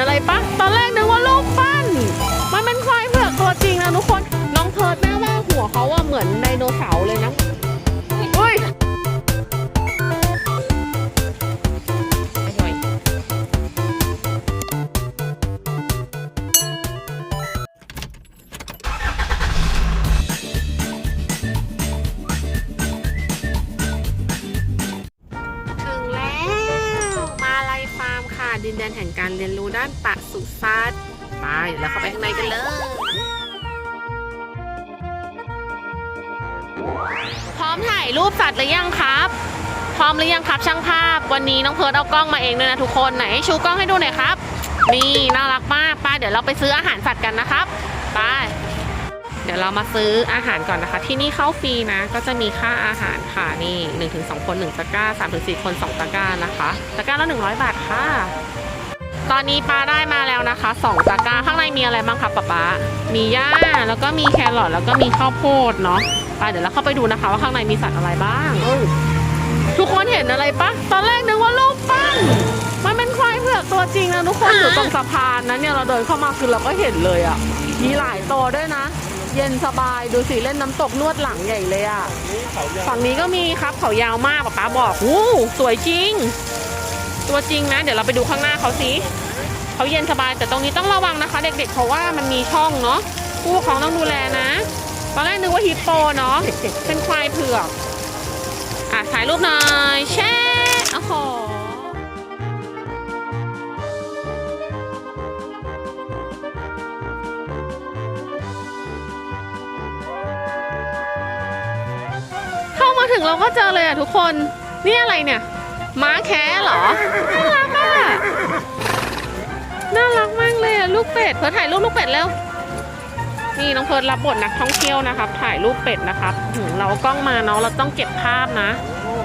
อะไรปะตอนแรกนึกว่าลูกปั้น มันเป็นควายเผือกตัวจริงนะทุกคน น้องเพิร์ดแม่ว่าหัวเขาอะเหมือนไดโนเสาร์เลยนะ ดินแดนแห่งการเรียนรู้ด้านปศุสัตร์ไปเดี๋ยวเราเข้าไปข้างในกันเลยพร้อมถ่ายรูปสัตว์หรือยังครับ พร้อมหรือยังครับช่างภาพ วันนี้น้องเพิร์ดเอากล้องมาเองด้วยนะทุกคนไหนชูกล้องให้ดูหน่อยครับ นี่น่ารักมากไป้าเดี๋ยวเราไปซื้ออาหารสัตว์กันนะครับไป ดี๋ยวเรามาซื้ออาหารก่อนนะคะ ที่นี่เข้าฟรีนะ ก็จะมีค่าอาหารค่ะนี่1นถึงสคน1ตะกร้า3ถึง4คน 2 ตะกร้านะคะ ตะกร้าละ100 บาทค่ะ ตอนนี้ปลาได้มาแล้วนะคะ 2 ตะกร้าข้างในมีอะไรบ้างคะป๊าป๊ามีหญ้าแล้วก็มีแครอทแล้วก็มีข้าวโพดเนาะไปเดี๋ยวเราเข้าไปดูนะคะว่าข้างในมีสัตว์อะไรบ้าง ทุกคนเห็นอะไรปะตอนแรกนึกว่าลูกปั้นมันเป็นควายเผือกตัวจริงนะทุกคนอยู่ตรงสะพานนะเนี่ยเราเดินเข้ามาคือเราก็เห็นเลยอะ่ะมีหลายตัวด้วยนะ เย็นสบายดูสิเล่นน้ำตกนวดหลังใหญ่เลยอะ่ะ ฝั่งนี้ก็มีครับเขายาวมากป๊าป๊าบอกวู้สวยจริง ตัวจริงนะ เดี๋ยวเราไปดูข้างหน้าเขาสิเขาเย็นสบายแต่ตรงนี้ต้องระวังนะคะ เด็กๆ เพราะว่ามันมีช่องเนาะผู้ปกครองต้องดูแลนะตอนแรกนึกว่าฮิปโปเนาะเป็นควายเผือกอะถ่ายรูปหน่อยแช่ ถึงเราก็เจอเลยอะทุกคน นี่อะไรเนี่ย ม้าแคะเหรอ น่ารักอะ น่ารักมากเลยอะลูกเป็ดเพิร์ถ่ายรูปลูกเป็ดเร็ว นี่น้องเพิร์ดรับบทนักท่องเที่ยวนะครับ ถ่ายรูปเป็ดนะครับเรากล้องมาเนาะเราต้องเก็บภาพนะ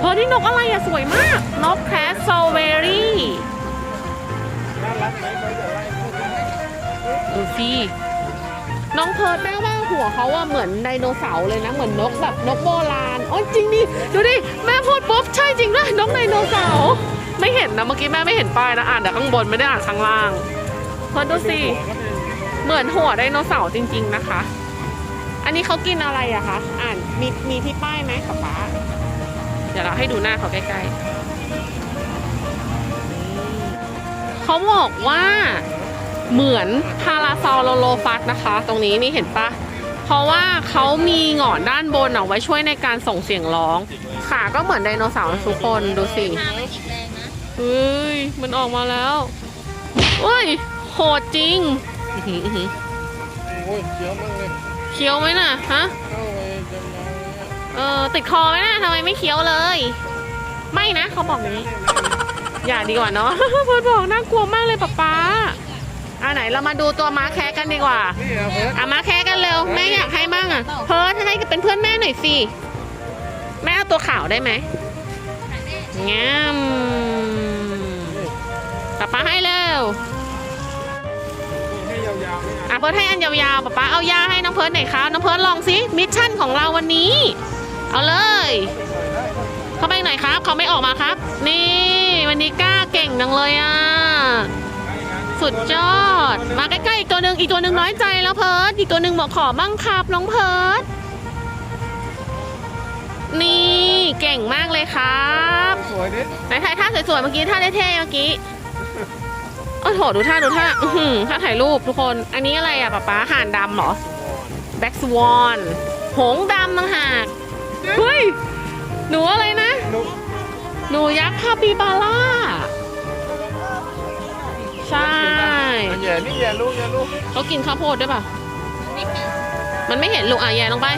เฮ้ยนี่นกอะไรอะสวยมาก นกแคสโซเวอรี่ดูสิน้องเพิร์ดแม่ว่า หัวเขาอะเหมือนไดโนเสาร์เลยนะ เหมือนนกแบบนกโบราณอ้ยจริงดิดูดิแม่พูดปุ๊บใช่จริงด้วยนกไดโนเสาร์ไม่เห็นนะเมื่อกี้แม่ไม่เห็นป้ายนะอ่านแต่ข้างบนไม่ได้อ่านข้างล่างเพิร์ดดูสิเหมือนหัวไดโนเสาร์จริง ๆนะคะ อันนี้เขากินอะไรอะคะอ่านมีมีที่ป้ายไหมป๊าป๊าเดี๋ยวเราให้ดูหน้าเขาใกล้ๆเขาบอกว่าเหมือนพาราซอลโลฟัสนะคะ ตรงนี้นี่เห็นปะ เพราะว่าเขามีหงอนด้านบนเอาไว้ช่วยในการส่งเสียงร้อง ขาก็เหมือนไดโนเสาร์ทุกคนดูสิพามันแข็งแรงนะเฮ้ยมันออกมาแล้วเฮ้ยโหดจริงอื้อหืออื้อหือโอ้ยเคี้ยวมากเลยเคี้ยวไหมน่ะฮะเข้าไปจำยังเนี่ยเออติดคอไหมน่ะทำไมไม่เคี้ยวเลย ไม่นะเขาบอกอย่างนี้ อย่าดีกว่าเนาะ เพิร์ดบอกน่ากลัวมากเลยป๊าป๊า ไหนเรามาดูตัวม้าแคะกันดีกว่านี่อะเพิร์ดอะม้าแคะกันเร็วแม่อยากให้มั่งอะเพิร์ดให้เป็นเพื่อนแม่หน่อยสิแม่เอาตัวขาวได้ไหมงามป๊าป๊าให้เร็วให้ยาวๆนี่อะเพิร์ดให้อันยาวๆป๊าป๊าเอายาให้น้องเพิร์ดหน่อยครับน้องเพิร์ดลองสิมิชชั่นของเราวันนี้ เอาเลย เข้าไปไหนครับ เขาไม่ออกมาครับ นี่วันนี้กล้าเก่งจังเลยอะ สุดยอด มาใกล้ๆอีกตัวหนึ่งอีกตัวหนึ่งน้อยใจแล้วเพิร์ดอีกตัวหนึ่งบอกขอบ้างครับน้องเพิร์ดนี่เก่งมากเลยครับสวยดิไหนถ่ายท่าสวยๆเมื่อกี้ท่าเท่ๆเมื่อกี้โอ้โหดูท่าดูท่าอื้อหือท่าถ่ายรูปทุกคน อันนี้อะไรอะป๊าป๊าห่านดำเหรอแบ็กสวอนหงส์ดำต่างหากเฮ้ยหนูอะไรนะนุกหนูยักษ์คาปิบาร่า ย่นี่แย่ลูกแย่ลูกเขากินข้าวโพดด้วยป่ะไม่เป็นมันไม่เห็นลูกอะแย่ลงไป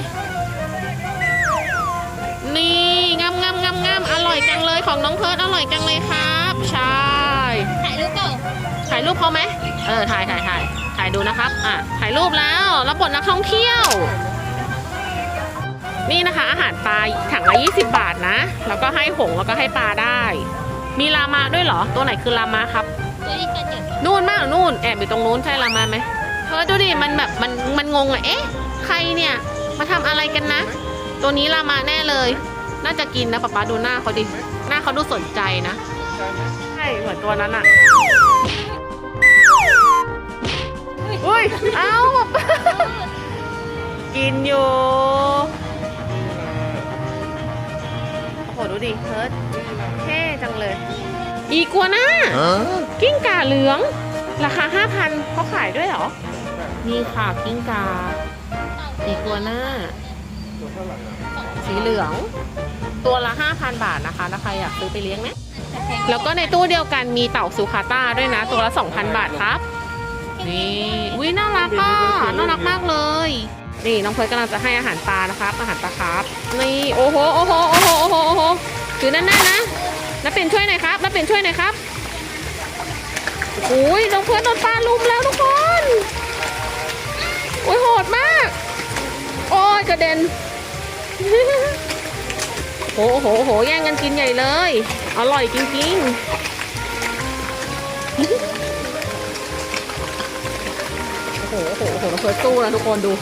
นี่งามงามงามงามอร่อยจังเลยของน้องเพิร์ดอร่อยจังเลยครับ ใช่ ถ่ายรูปเปล่าถ่ายรูปเขาไหมเออถ่ายถ่ายถ่ายถ่ายดูนะครับ อะ ถ่ายรูปแล้วรับบทนักท่องเที่ยว นี่นะคะ อาหารปลาถังละ20 บาทนะ แล้วก็ให้หงส์แล้วก็ให้ปลาได้ มีลามาด้วยเหรอ ตัวไหนคือลามาครับ นู่นมากนู่น แอบอยู่ตรงนู้นใช่ละมาไหมเฮ้ยดูดิมันแบบมันมันงงอะเอ๊ะ ใครเนี่ยมาทำอะไรกันนะ ตัวนี้ลามาแน่เลย น่าจะกินนะป๊าป๊าดูหน้าเขาดิหน้าเขาดูสนใจนะใช่เหมือนตัวนั้นอะอุ้ยเอ้าป๊ากินอยู่โอ้โหดูดิเฮิร์ต วน่ากิ้งก่าเหลือง ราคา 5,000เขาขายด้วยเหรอ นี่ค่ะกิ้งก่าอีกัวน่าตัวเท่าไหร่อะสีเหลือง ตัวละ 5,000 บาทนะคะถ้าใครอยากซื้อไปเลี้ยงนะจะแพงแล้วก็ในตู้เดียวกันมีเต่าซูคาต้าด้วยนะ ตัวละ 2,000 บาทครับ นี่วิน่ารักอะน่ารักมากเลย นี่น้องเพิร์ดกำลังจะให้อาหารปลานะครับ อาหารปลาครับ นี่โอ้โหโอ้โหโอ้โหโอ้โหโอ้โหถือแน่นๆนะ นับเป็นช่วยหน่อยครับนับเป็นช่วยหน่อยครับโอ้ยน้องเพิร์ดโดนปลาลุมแล้วทุกคนโอ้ยโหดมาก โอ้ยกระเด็นโอ้โหโหแย่งกันกินใหญ่เลย อร่อยจริงๆโอ้โหโอ้โหโอ้โหน้องเพิร์ดสู้นะทุกคนดู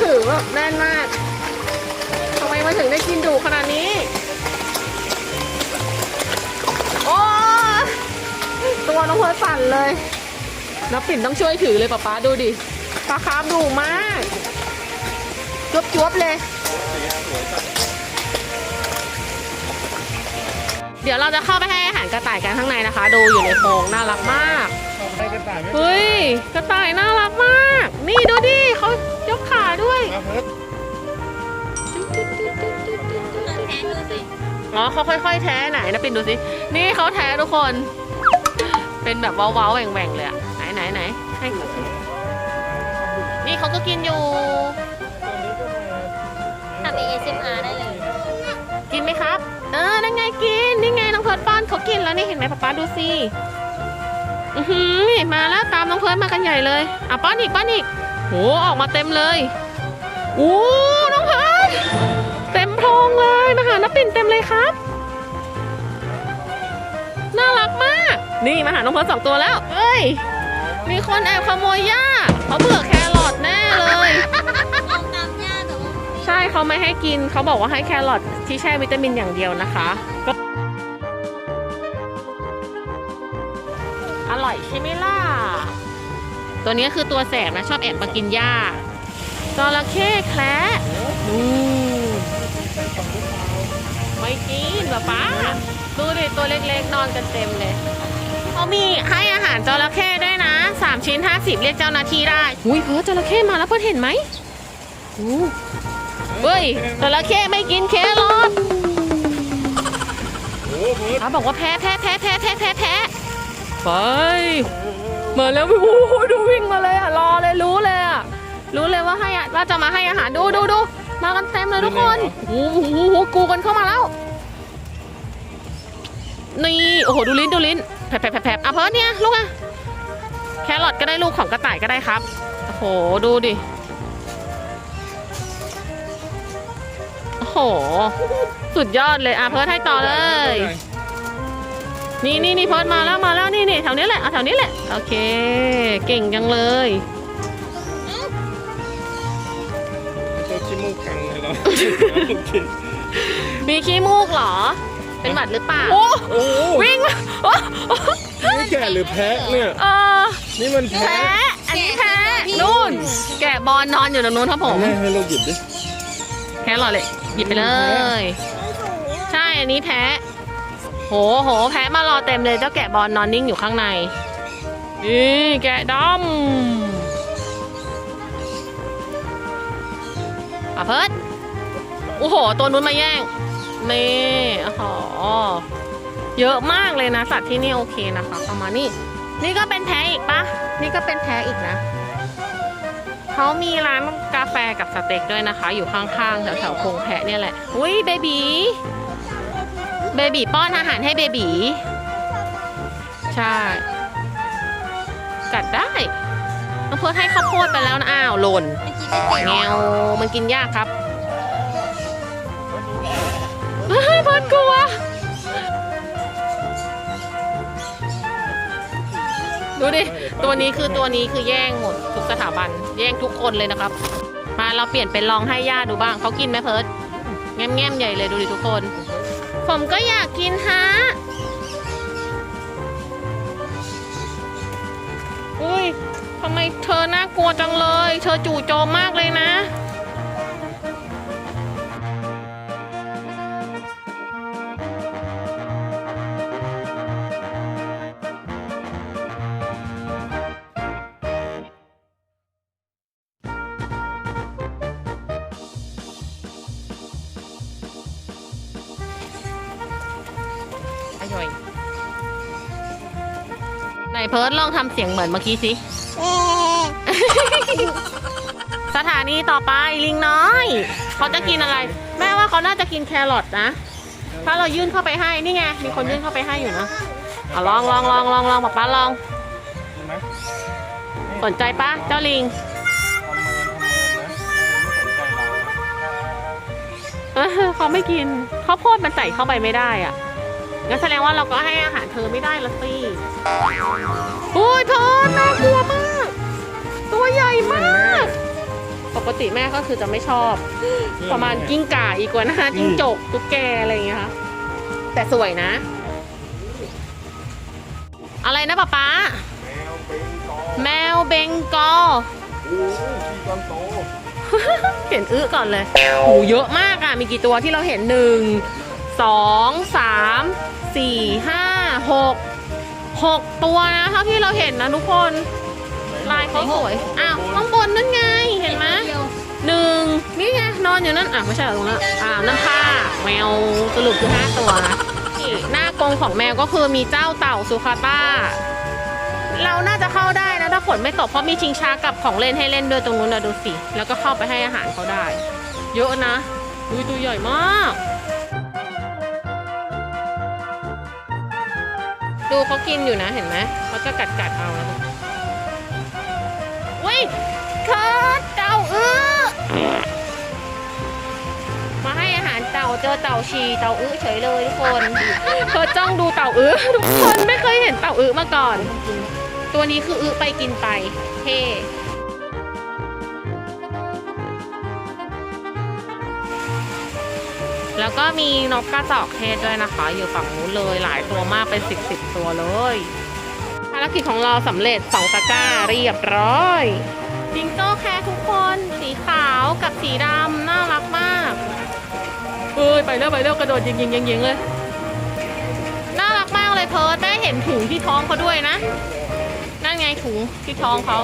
ถือแบบแน่นมากทำไมมาถึงได้กินดุขนาดนี้ โอ้ยตัวน้องเพิร์ดสั่นเลยนับปิ่นต้องช่วยถือเลยป๊าป๊าดูดิปลาคาร์ฟดุมากจวบจวบๆเลย เดี๋ยวเราจะเข้าไปให้อาหารกระต่ายกันข้างในนะคะ ดูอยู่ในโพรงน่ารักมากไปกระต่ายไหมเฮ้ยกระต่ายน่ารักมาก นี่ดูดิเขายกขาด้วยมาเพิร์ดแพงดูสิอ๋อเขาค่อย ๆ แท้ไหนนะปินดูสิ นี่เขาแท้ทุกคน เป็นแบบเว้าๆแหว่งๆเลยอะไหนไหนไหนให้เขาสินี่เขาก็กินอยู่ ทำ ASMR ได้เลยกินไหมครับ เออ นั่นไงกิน นี่ไงน้องเพิร์ดป้อนเขากินแล้วนี่เห็นไหมป๊าป๊าดูสิอือหือมาแล้วตามน้องเพิร์ดมากันใหญ่เลย อะป้อนอีกป้อนอีกโหออกมาเต็มเลยโอ้น้องเพิร์ดเต็มโพรงเลยมาหาน้าปิ่นเต็มเลยครับ นี่มาหาน้องเพิร์ดสองตัวแล้ว เอ้ย มีคนแอบขโมยหญ้าเขาเบื่อแครอทแน่เลย เอาตามย่าแต่ว่าใช่เขาไม่ให้กินเขาบอกว่าให้แครอทที่แช่วิตามินอย่างเดียวนะคะก็อร่อยใช่ไหมล่ะ ตัวนี้คือตัวแสบนะ ชอบแอบมากินหญ้าจระเข้แคระดูไม่กินป๊าป๊าดูดิตัวเล็กๆ นอนกันเต็มเลย เขามีให้อาหารจระเข้ด้วยนะสามชิ้นห้าสิบเรียกเจ้าหน้าที่ได้อุ้ยเพิร์ทจระเข้มาแล้วเพิร์ทเห็นไหมอู้เฮ้ยจระเข้ไม่กินแครอทโอ้เพิร์ดเขาบอกว่าแพ้แพ้แพ้แพ้แพ้แพ้แพ้ไปมาแล้วโอ้โหดูวิ่งมาเลยอะรอเลยรู้เลยอะรู้เลยว่าให้อะว่าจะมาให้อาหารดูดูดูมากันเต็มเลยทุกคนโอ้โหโอ้โหกูกันเข้ามาแล้วนี่โอ้โหดูลิ้นดูลิ้น แผลบแผลบแผลบแผลบอะเพิร์ดเนี่ยลูกอะแครอทก็ได้ลูกของกระต่ายก็ได้ครับ โอ้โห ดูดิ โอ้โห สุดยอดเลยอะเพิร์ดให้ต่อเลย นี่นี่นี่เพิร์ดมาแล้วมาแล้วนี่นี่แถวนี้แหละเอาแถวนี้แหละ โอเค เก่งจังเลยตัวขี้มูกแข็งเลยเหรอมีขี้มูกเหรอ เป็นหวัดหรือเปล่า โอ้วิ่งมาโอ้โอ้นี่แกะหรือแพะเนี่ย เออนี่มันแพ้แพะอันนี้แพ้นู่น แกะบอลนอนอยู่ตรงนู้นครับผมแม่ให้เราหยิบดิ แพ้หรอเลย หยิบไปเลย ใช่ อันนี้แพ้โห โห แพ้มารอเต็มเลยเจ้าแกะบอลนอนนิ่งอยู่ข้างใน นี่แกะดำอะเพิร์ดโอ้โห ตัวนู้นมาแย่ง นี่โอ้โหเยอะมากเลยนะ สัตว์ที่นี่โอเคนะคะประมาณนี้นี่ก็เป็นแพ้อีกปะนี่ก็เป็นแพ้อีกนะ เขามีร้านกาแฟกับสเต็กด้วยนะคะ อยู่ข้างๆแถวๆโคงแพะเนี่ยแหละ อุ้ยเบบีเบบีป้อนอาหารให้เบบีใช่ กัดได้น้องเพิร์ทให้ข้าวโพดไปแล้วนะอ้าวหล่นไม่กินไม่ติดแงวมันกินยากครับ เพิร์ทกลัว ดูดิ ตัวนี้คือตัวนี้คือแย่งหมดทุกสถาบัน แย่งทุกคนเลยนะครับ มาเราเปลี่ยนเป็นลองให้ย่าดูบ้าง เขากินไหมเพิร์ดแง้มๆใหญ่เลยดูดิทุกคน ผมก็อยากกินฮะ อุ้ยทำไมเธอน่ากลัวจังเลย เธอจู่โจมมากเลยนะ หน่อยไหนเพิร์ดลองทำเสียงเหมือนเมื่อกี้สิ สถานีต่อไปลิงน้อย เขาจะกินอะไร แม่ว่าเขาน่าจะกินแครอทนะ ถ้าเรายื่นเข้าไปให้นี่ไงมีคนยื่นเข้าไปให้อยู่นะเอาลองลองลองลองลองป๊าป๊าลอง สนใจปะเจ้าลิงเมินทำเมินนะไม่สนใจเราเออเขาไม่กินข้าวโพดมันใส่เข้าไปไม่ได้อะ งั้นแสดงว่าเราก็ให้อาหารเธอไม่ได้ละสิอุ้ยเธอน่ากลัวมาก ตัวใหญ่มาก ปกติแม่ก็คือจะไม่ชอบ ประมาณกิ้งก่าอีกกว่านะจิ้งจกตุ๊กแกอะไรอย่างเงี้ยค่ะแต่สวยนะ อะไรนะป๊าป๊าแมวเบงกอลโอ้โหที่ตอนโตเห็นอื้อก่อนเลยโหเยอะมากอะ มีกี่ตัวที่เราเห็นหนึ่งสองสาม หกตัวนะเท่าที่เราเห็นนะทุกคน ลายเขาสวย อ้าวข้างบนนั่นไงเห็นไหมหนึ่งนี่ไงนอนอยู่นั่นอะไม่ใช่ตรงนั้นอ่าน้ำผ้าแมวสรุปคือห้าตัวนะหน้ากรงของแมวก็คือมีเจ้าเต่าซูคาต้าเราน่าจะเข้าได้นะถ้าฝนไม่ตกเพราะมีชิงช้ากับของเล่นให้เล่นด้วยตรงนู้นนะดูสิแล้วก็เข้าไปให้อาหารเขาได้ เยอะนะดูตัวใหญ่มาก ดูเขากินอยู่นะเห็นไหมเขาจะกัดกัดเอานะอุ้ยเคิร์ดเต่าอื้อมาให้อาหารเต่าเจอเต่าชีเต่าอื้อเฉยเลยทุกคนเคิดจ้องดูเต่าอื้อทุกคนไม่เคยเห็นเต่าอื้อมาก่อน ตัวนี้คืออื้อไปกินไปเท่ ก็มีนกกระจอกเทศด้วยนะคะ อยู่ฝั่งนู้นเลยหลายตัวมากเป็นสิบสิบตัวเลยภารกิจของเราสำเร็จสองตะกร้าเรียบร้อยจิงโจ้แค่ทุกคนสีขาวกับสีดำน่ารักมากเอ้ยไปเร็วไปเร็วกระโดดยิงยิงยิงยิงเลยน่ารักมากเลยเพิร์ดแม่เห็นถุงที่ท้องเขาด้วยนะนั่นไงถุงที่ท้องเขา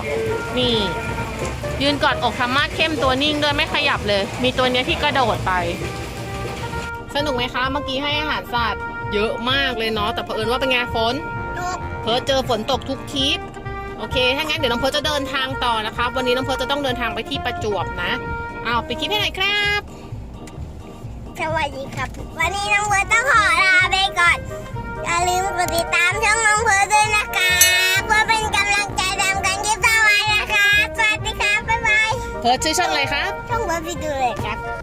นี่ ยืนกอดอกทำมาดเข้มตัวนิ่งด้วยไม่ขยับเลย มีตัวเนี้ยที่กระโดดไป สนุกไหมคะเมื่อกี้ให้อาหารสัตว์เยอะมากเลยเนาะแต่เผอิญว่าเป็นไงฝนลูกเพิร์ทเจอฝนตกทุกทริปโอเคถ้างั้นเดี๋ยวน้องเพิร์ทจะเดินทางต่อนะครับวันนี้น้องเพิร์ทจะต้องเดินทางไปที่ประจวบนะเอาไปดคลิปให้หน่อยครับสวัสดีครับ วันนี้น้องเพิร์ตต้องขอลาไปก่อนอย่าลืมกดติดตามช่องน้องเพิร์ตด้วยนะคะเพื่อเป็นกำลังใจทำกันคลิปต่อไปนะคะสวัสดีครับบ๊ายบายเพิร์ทชื่อช่องอะไรครับช่องเพิร์ตไปดูเลยครับ